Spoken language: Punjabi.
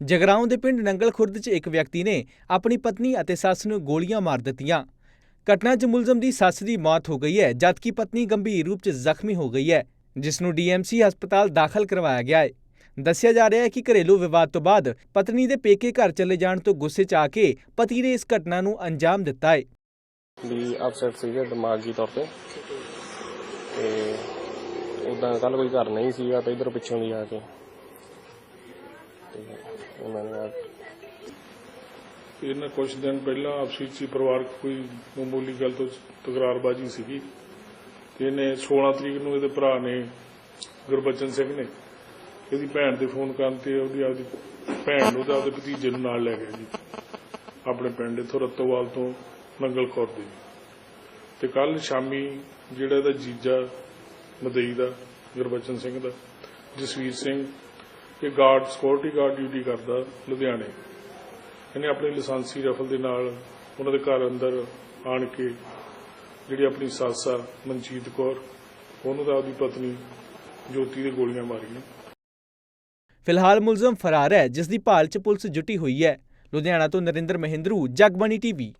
ਜਗਰਾਉਂ ਦੇ ਪਿੰਡ ਨੰਗਲ ਖੁਰਦ 'ਚ ਇੱਕ ਵਿਅਕਤੀ ਨੇ ਆਪਣੀ ਪਤਨੀ ਅਤੇ ਸੱਸ ਨੂੰ ਗੋਲੀਆਂ ਮਾਰ ਦਿੱਤੀਆਂ। ਘਟਨਾ 'ਚ ਮੁਲਜ਼ਮ ਦੀ ਸੱਸ ਦੀ ਮੌਤ ਹੋ ਗਈ ਹੈ, ਜਦਕਿ ਪਤਨੀ ਗੰਭੀਰ ਰੂਪ 'ਚ ਜ਼ਖਮੀ ਹੋ ਗਈ ਹੈ ਜਿਸ ਨੂੰ ਡੀਐਮਸੀ ਹਸਪਤਾਲ ਦਾਖਲ ਕਰਵਾਇਆ ਗਿਆ ਹੈ। ਦੱਸਿਆ ਜਾ ਰਿਹਾ ਹੈ ਕਿ ਘਰੇਲੂ ਵਿਵਾਦ ਤੋਂ ਬਾਅਦ ਪਤਨੀ ਦੇ ਪੇਕੇ ਘਰ ਚਲੇ ਜਾਣ ਤੋਂ ਗੁੱਸੇ 'ਚ ਆ ਕੇ ਪਤੀ ਨੇ ਇਸ ਘਟਨਾ ਨੂੰ ਅੰਜਾਮ ਦਿੱਤਾ ਹੈ। ਵੀ ਅਪਸੈਟ ਸੀਗੇ ਦਿਮਾਗੀ ਤੌਰ ਤੇ। ਤੇ ਉਦਾਂ ਕੱਲ ਕੋਈ ਘਰ ਨਹੀਂ ਸੀਗਾ ਤੇ ਇਧਰ ਪਿੱਛੋਂ ਦੀ ਆ ਕੇ। ਉਹਨਾਂ ਨੇ ਇਹਨਾਂ ਕੁਝ ਦਿਨ ਪਹਿਲਾਂ ਆਪਸੀ ਵਿੱਚ ਪਰਿਵਾਰਕ ਕੋਈ ਮਾਮੂਲੀ ਗੱਲ ਤੋਂ ਤਕਰਾਰਬਾਜ਼ੀ ਸੀਗੀ ਤੇ ਇਹਨੇ 16 ਤਰੀਕ ਨੂੰ ਇਹਦੇ ਭਰਾ ਨੇ ਗੁਰਬਚਨ ਸਿੰਘ ਨੇ ਇਹਦੀ ਭੈਣ ਦੇ ਫੋਨ ਕਰਨ ਤੇ ਉਹਦੀ ਆਪਦੀ ਭੈਣ ਨੂੰ ਤੇ ਆਪਦੇ ਭਤੀਜੇ ਨੂੰ ਨਾਲ ਲੈ ਗਿਆ ਜੀ। ਆਪਣੇ ਪਿੰਡ ਇਥੋਂ ਰਤੋਵਾਲ ਤੋਂ ਨੰਗਲ ਖੁਰ ਦੇ। ਤੇ ਕੱਲ ਸ਼ਾਮੀ ਜਿਹੜਾ ਇਹਦਾ ਜੀਜਾ ਮਦਈ ਦਾ, ਗੁਰਬਚਨ ਸਿੰਘ ਦਾ, ਜਸਵੀਰ ਸਿੰਘ ਇਹ ਗਾਰਡ ਸਿਕਿਉਰਿਟੀ ਗਾਰਡ ਡਿਊਟੀ ਕਰਦਾ ਲੁਧਿਆਣੇ। ਇਹਨੇ ਆਪਣੀ ਲਾਇਸੈਂਸੀ ਰਫਲ ਦੇ ਨਾਲ ਉਹਨਾਂ ਦੇ ਘਰ ਅੰਦਰ ਆਣ ਕੇ ਜਿਹੜੀ ਆਪਣੀ ਸੱਸ ਆ, ਮਨਜੀਤ ਕੌਰ, ਉਹਨੂੰ ਤਾਂ ਆਪਦੀ ਪਤਨੀ ਜੋਤੀ ਦੇ ਗੋਲੀਆਂ ਮਾਰੀਆਂ। ਫਿਲਹਾਲ ਮੁਲਜ਼ਮ ਫਰਾਰ ਹੈ ਜਿਸ ਦੀ ਭਾਲ 'ਚ ਪੁਲਿਸ ਜੁਟੀ ਹੋਈ ਹੈ। ਲੁਧਿਆਣਾ ਤੋਂ ਨਰਿੰਦਰ ਮਹਿੰਦਰੂ, ਜਗਬਾਣੀ ਟੀਵੀ।